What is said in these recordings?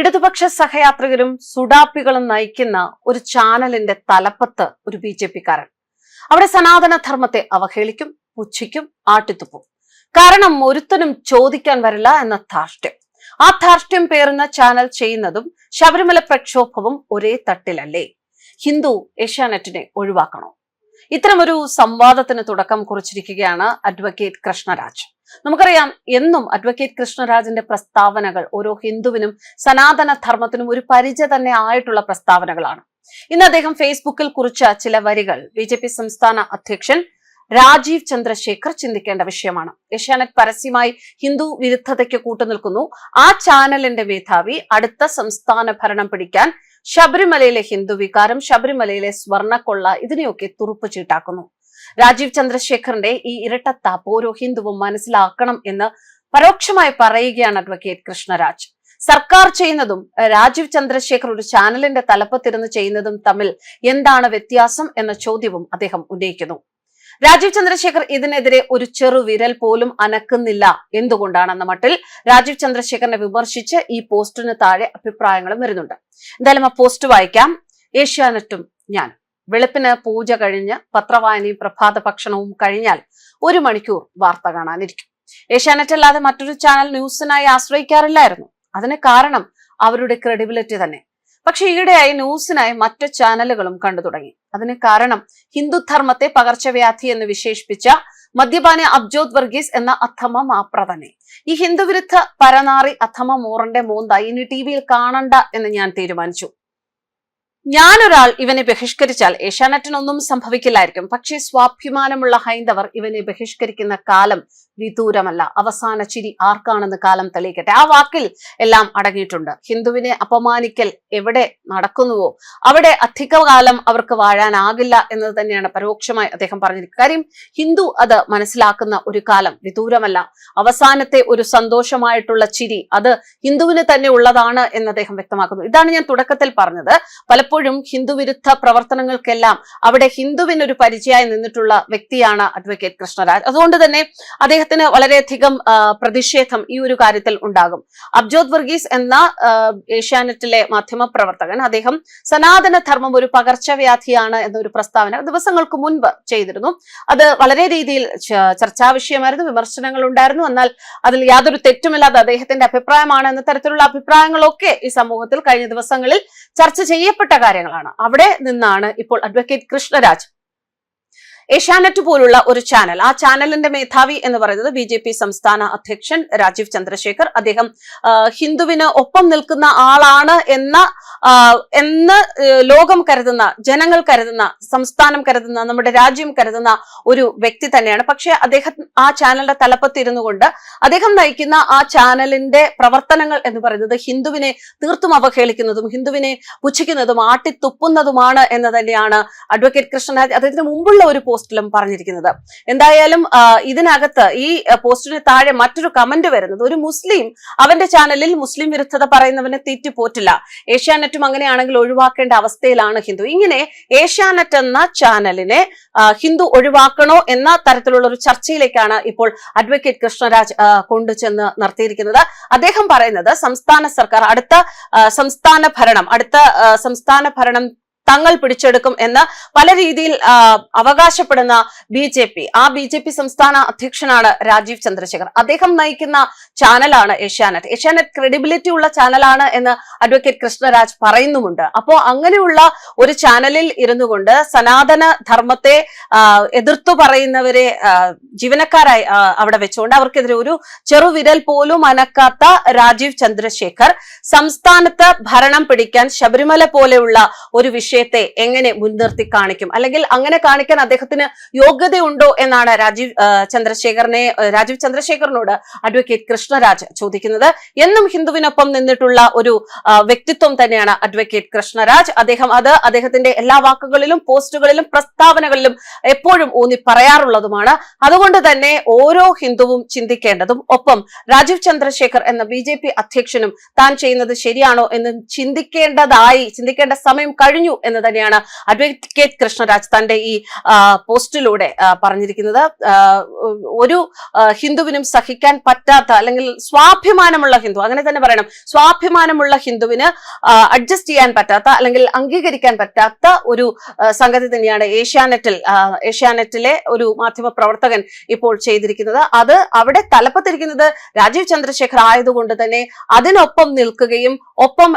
ഇടതുപക്ഷ സഹയാത്രികരും സുഡാപ്പികളും നയിക്കുന്ന ഒരു ചാനലിന്റെ തലപ്പത്ത് ഒരു ബി ജെ പിക്കാരൻ. അവിടെ സനാതന ധർമ്മത്തെ അവഹേളിക്കും പുച്ഛിക്കും ആട്ടിത്തുപ്പും. കാരണം ഒരുത്തനും ചോദിക്കാൻ വരില്ല എന്ന ധാർഷ്ട്യം. ആ ധാർഷ്ട്യം പേറുന്ന ചാനൽ ചെയ്യുന്നതും ശബരിമല പ്രക്ഷോഭവും ഒരേ തട്ടിലല്ലേ? ഹിന്ദു ഏഷ്യാനെറ്റിനെ ഒഴിവാക്കണോ? ഇത്തരമൊരു സംവാദത്തിന് തുടക്കം കുറിച്ചിരിക്കുകയാണ് അഡ്വക്കേറ്റ് കൃഷ്ണരാജ്. നമുക്കറിയാം എന്നും അഡ്വക്കേറ്റ് കൃഷ്ണരാജിന്റെ പ്രസ്താവനകൾ ഓരോ ഹിന്ദുവിനും സനാതന ധർമ്മത്തിനും ഒരു പരിചയ തന്നെ ആയിട്ടുള്ള പ്രസ്താവനകളാണ്. ഇന്ന് അദ്ദേഹം ഫേസ്ബുക്കിൽ കുറിച്ച ചില വരികൾ ബി സംസ്ഥാന അധ്യക്ഷൻ രാജീവ് ചന്ദ്രശേഖർ ചിന്തിക്കേണ്ട വിഷയമാണ്. ഏഷ്യാനെറ്റ് പരസ്യമായി ഹിന്ദു വിരുദ്ധതയ്ക്ക് കൂട്ടുനിൽക്കുന്നു. ആ ചാനലിന്റെ മേധാവി അടുത്ത സംസ്ഥാന ഭരണം പിടിക്കാൻ ശബരിമലയിലെ ഹിന്ദു വികാരം ശബരിമലയിലെ സ്വർണക്കൊള്ള ഇതിനെയൊക്കെ തുറുപ്പ് ചീട്ടാക്കുന്നു. രാജീവ് ചന്ദ്രശേഖറിന്റെ ഈ ഇരട്ടത്താപ്പ് ഓരോ ഹിന്ദുവും മനസ്സിലാക്കണം എന്ന് പരോക്ഷമായി പറയുകയാണ് അഡ്വക്കേറ്റ് കൃഷ്ണരാജ്. സർക്കാർ ചെയ്യുന്നതും രാജീവ് ചന്ദ്രശേഖർ ഒരു ചാനലിന്റെ തലപ്പത്തിരുന്ന് ചെയ്യുന്നതും തമ്മിൽ എന്താണ് വ്യത്യാസം എന്ന ചോദ്യവും അദ്ദേഹം ഉന്നയിക്കുന്നു. രാജീവ് ചന്ദ്രശേഖർ ഇതിനെതിരെ ഒരു ചെറു വിരൽ പോലും അനക്കുന്നില്ല. എന്തുകൊണ്ടാണെന്ന മട്ടിൽ രാജീവ് ചന്ദ്രശേഖരനെ വിമർശിച്ച് ഈ പോസ്റ്റിന് താഴെ അഭിപ്രായങ്ങളും വരുന്നുണ്ട്. എന്തായാലും ആ പോസ്റ്റ് വായിക്കാം. ഏഷ്യാനെറ്റും ഞാൻ. വെളുപ്പിന് പൂജ കഴിഞ്ഞ് പത്രവായനയും പ്രഭാത ഭക്ഷണവും കഴിഞ്ഞാൽ ഒരു മണിക്കൂർ വാർത്ത കാണാനിരിക്കും. ഏഷ്യാനെറ്റ് അല്ലാതെ മറ്റൊരു ചാനൽ ന്യൂസിനായി ആശ്രയിക്കാറില്ലായിരുന്നു. അതിന് കാരണം അവരുടെ ക്രെഡിബിലിറ്റി തന്നെ. പക്ഷെ ഈയിടെയായി ന്യൂസിനായി മറ്റു ചാനലുകളും കണ്ടു തുടങ്ങി. അതിന് കാരണം ഹിന്ദുധർമ്മത്തെ പകർച്ചവ്യാധി എന്ന് വിശേഷിപ്പിച്ച മദ്യപാനി അബ്ജോത് വർഗീസ് എന്ന അഥമ മാപ്ര തന്നെ ഈ ഹിന്ദുവിരുദ്ധ പരനാറി അഥമ മോറിന്റെ മോന്ത ഇനി ടി വിയിൽ കാണണ്ട എന്ന് ഞാൻ തീരുമാനിച്ചു. ഞാനൊരാൾ ഇവനെ ബഹിഷ്കരിച്ചാൽ ഏഷ്യാനെറ്റിനൊന്നും സംഭവിക്കില്ലായിരിക്കും. പക്ഷേ സ്വാഭിമാനമുള്ള ഹൈന്ദവർ ഇവനെ ബഹിഷ്കരിക്കുന്ന കാലം വിദൂരമല്ല. അവസാന ചിരി ആർക്കാണെന്ന് കാലം തെളിയിക്കട്ടെ. ആ വാക്കിൽ എല്ലാം അടങ്ങിയിട്ടുണ്ട്. ഹിന്ദുവിനെ അപമാനിക്കൽ എവിടെ നടക്കുന്നുവോ? അവിടെ അധികകാലം അവർക്ക് വാഴാനാകില്ല എന്നത് തന്നെയാണ് പരോക്ഷമായി അദ്ദേഹം പറഞ്ഞിരിക്കുന്നത്. കാര്യം ഹിന്ദു അത് മനസ്സിലാക്കുന്ന ഒരു കാലം വിദൂരമല്ല. അവസാനത്തെ ഒരു സന്തോഷമായിട്ടുള്ള ചിരി അത് ഹിന്ദുവിന് തന്നെ ഉള്ളതാണ് എന്ന് അദ്ദേഹം വ്യക്തമാക്കുന്നു. ഇതാണ് ഞാൻ തുടക്കത്തിൽ പറഞ്ഞത്. പലപ്പോഴും ഹിന്ദുവിരുദ്ധ പ്രവർത്തനങ്ങൾക്കെല്ലാം അവിടെ ഹിന്ദുവിനൊരു പരിചയമായി നിന്നിട്ടുള്ള വ്യക്തിയാണ് അഡ്വക്കേറ്റ് കൃഷ്ണരാജ്. അതുകൊണ്ട് തന്നെ അദ്ദേഹത്തിന് വളരെയധികം പ്രതിഷേധം ഈ ഒരു കാര്യത്തിൽ ഉണ്ടാകും. അബ്ജോത് വർഗീസ് എന്ന ഏഷ്യാനെറ്റിലെ മാധ്യമ പ്രവർത്തകൻ അദ്ദേഹം സനാതന ധർമ്മം ഒരു പകർച്ചവ്യാധിയാണ് എന്നൊരു പ്രസ്താവന ദിവസങ്ങൾക്ക് മുൻപ് ചെയ്തിരുന്നു. അത് വളരെ രീതിയിൽ ചർച്ചാ വിഷയമായിരുന്നു വിമർശനങ്ങൾ ഉണ്ടായിരുന്നു. എന്നാൽ അതിൽ യാതൊരു തെറ്റുമില്ലാതെ അദ്ദേഹത്തിന്റെ അഭിപ്രായമാണ് എന്ന തരത്തിലുള്ള അഭിപ്രായങ്ങളൊക്കെ ഈ സമൂഹത്തിൽ കഴിഞ്ഞ ദിവസങ്ങളിൽ ചർച്ച ചെയ്യപ്പെട്ട കാര്യങ്ങളാണ്. അവിടെ നിന്നാണ് ഇപ്പോൾ അഡ്വക്കേറ്റ് കൃഷ്ണരാജ്. ഏഷ്യാനെറ്റ് പോലുള്ള ഒരു ചാനൽ ആ ചാനലിന്റെ മേധാവി എന്ന് പറയുന്നത് ബി ജെ പി സംസ്ഥാന അധ്യക്ഷൻ രാജീവ് ചന്ദ്രശേഖർ. അദ്ദേഹം ഹിന്ദുവിന് ഒപ്പം നിൽക്കുന്ന ആളാണ് എന്ന എന്ന് ലോകം കരുതുന്ന ജനങ്ങൾ കരുതുന്ന സംസ്ഥാനം കരുതുന്ന നമ്മുടെ രാജ്യം കരുതുന്ന ഒരു വ്യക്തി തന്നെയാണ്. പക്ഷെ അദ്ദേഹം ആ ചാനലിന്റെ തലപ്പത്തിരുന്നു കൊണ്ട് അദ്ദേഹം നയിക്കുന്ന ആ ചാനലിന്റെ പ്രവർത്തനങ്ങൾ എന്ന് പറയുന്നത് ഹിന്ദുവിനെ തീർത്തും അവഹേളിക്കുന്നതും ഹിന്ദുവിനെ പുച്ഛിക്കുന്നതും ആട്ടിത്തുപ്പുന്നതുമാണ് എന്ന് തന്നെയാണ് അഡ്വക്കേറ്റ് കൃഷ്ണരാജ് അദ്ദേഹത്തിന് മുമ്പുള്ള ഒരു പോസ്റ്റിലും പറഞ്ഞിരിക്കുന്നത്. എന്തായാലും ഇതിനകത്ത് ഈ പോസ്റ്റിന് താഴെ മറ്റൊരു കമന്റ് വരുന്നത് ഒരു മുസ്ലിം അവന്റെ ചാനലിൽ മുസ്ലിം വിരുദ്ധത പറയുന്നവനെ തീറ്റുപോറ്റില്ല ഏഷ്യാനെറ്റും അങ്ങനെയാണെങ്കിൽ ഒഴിവാക്കേണ്ട അവസ്ഥയിലാണ് ഹിന്ദു. ഇങ്ങനെ ഏഷ്യാനെറ്റ് എന്ന ചാനലിനെ ഹിന്ദു ഒഴിവാക്കണോ എന്ന തരത്തിലുള്ള ഒരു ചർച്ചയിലേക്കാണ് ഇപ്പോൾ അഡ്വക്കേറ്റ് കൃഷ്ണരാജ് കൊണ്ടുചെന്ന് നടത്തിയിരിക്കുന്നത്. അദ്ദേഹം പറയുന്നത് സംസ്ഥാന സർക്കാർ അടുത്ത സംസ്ഥാന ഭരണം അടുത്ത സംസ്ഥാന ഭരണം തങ്ങൾ പിടിച്ചെടുക്കും എന്ന് പല രീതിയിൽ അവകാശപ്പെടുന്ന ബി ജെ പി. ആ ബി ജെ പി സംസ്ഥാന അധ്യക്ഷനാണ് രാജീവ് ചന്ദ്രശേഖർ. അദ്ദേഹം നയിക്കുന്ന ചാനലാണ് ഏഷ്യാനെറ്റ്. ഏഷ്യാനെറ്റ് ക്രെഡിബിലിറ്റി ഉള്ള ചാനലാണ് എന്ന് അഡ്വക്കേറ്റ് കൃഷ്ണരാജ് പറയുന്നുമുണ്ട്. അപ്പോ അങ്ങനെയുള്ള ഒരു ചാനലിൽ ഇരുന്നു കൊണ്ട് സനാതന ധർമ്മത്തെ എതിർത്തു പറയുന്നവരെ ജീവനക്കാരായി അവിടെ വെച്ചുകൊണ്ട് അവർക്കെതിരെ ഒരു ചെറുവിരൽ പോലും അനക്കാത്ത രാജീവ് ചന്ദ്രശേഖർ സംസ്ഥാനത്ത് ഭരണം പിടിക്കാൻ ശബരിമല പോലെയുള്ള ഒരു വിഷയം വിഷയത്തെ എങ്ങനെ മുൻനിർത്തി കാണിക്കും? അല്ലെങ്കിൽ അങ്ങനെ കാണിക്കാൻ അദ്ദേഹത്തിന് യോഗ്യതയുണ്ടോ എന്നാണ് രാജീവ് ചന്ദ്രശേഖരനെ രാജീവ് ചന്ദ്രശേഖരനോട് അഡ്വക്കേറ്റ് കൃഷ്ണരാജ് ചോദിക്കുന്നത്. എന്നും ഹിന്ദുവിനൊപ്പം നിന്നിട്ടുള്ള ഒരു വ്യക്തിത്വം തന്നെയാണ് അഡ്വക്കേറ്റ് കൃഷ്ണരാജ്. അദ്ദേഹം അത് അദ്ദേഹത്തിന്റെ എല്ലാ വാക്കുകളിലും പോസ്റ്റുകളിലും പ്രസ്താവനകളിലും എപ്പോഴും ഊന്നി പറയാറുള്ളതുമാണ്. അതുകൊണ്ട് തന്നെ ഓരോ ഹിന്ദുവും ചിന്തിക്കേണ്ടതും ഒപ്പം രാജീവ് ചന്ദ്രശേഖർ എന്ന ബി അധ്യക്ഷനും താൻ ചെയ്യുന്നത് ശരിയാണോ എന്ന് ചിന്തിക്കേണ്ടതായി ചിന്തിക്കേണ്ട സമയം കഴിഞ്ഞു എന്ന് തന്നെയാണ് അഡ്വക്കേറ്റ് കൃഷ്ണരാജ് തന്റെ ഈ പോസ്റ്റിലൂടെ പറഞ്ഞിരിക്കുന്നത്. ഒരു ഹിന്ദുവിനും സഹിക്കാൻ പറ്റാത്ത അല്ലെങ്കിൽ സ്വാഭിമാനമുള്ള ഹിന്ദു അങ്ങനെ തന്നെ പറയണം. സ്വാഭിമാനമുള്ള ഹിന്ദുവിന് അഡ്ജസ്റ്റ് ചെയ്യാൻ പറ്റാത്ത അല്ലെങ്കിൽ അംഗീകരിക്കാൻ പറ്റാത്ത ഒരു സംഗതി തന്നെയാണ് ഏഷ്യാനെറ്റിൽ ഏഷ്യാനെറ്റിലെ ഒരു മാധ്യമ പ്രവർത്തകൻ ഇപ്പോൾ ചെയ്തിരിക്കുന്നത്. അത് അവിടെ തലപ്പത്തിരിക്കുന്നത് രാജീവ് ചന്ദ്രശേഖർ ആയതുകൊണ്ട് തന്നെ അതിനൊപ്പം നിൽക്കുകയും ഒപ്പം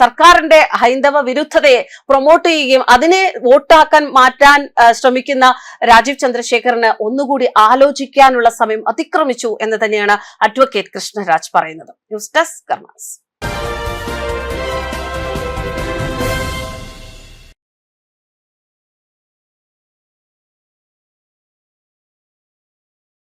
സർക്കാരിന്റെ ഹൈന്ദവ വിരുദ്ധതയെ പ്രൊമോട്ട് ചെയ്യുകയും അതിനെ വോട്ടാക്കാൻ മാറ്റാൻ ശ്രമിക്കുന്ന രാജീവ് ചന്ദ്രശേഖറിന് ഒന്നുകൂടി ആലോചിക്കാനുള്ള സമയം അതിക്രമിച്ചു എന്ന് തന്നെയാണ് അഡ്വക്കേറ്റ് കൃഷ്ണരാജ് പറയുന്നത്. News desk karmas.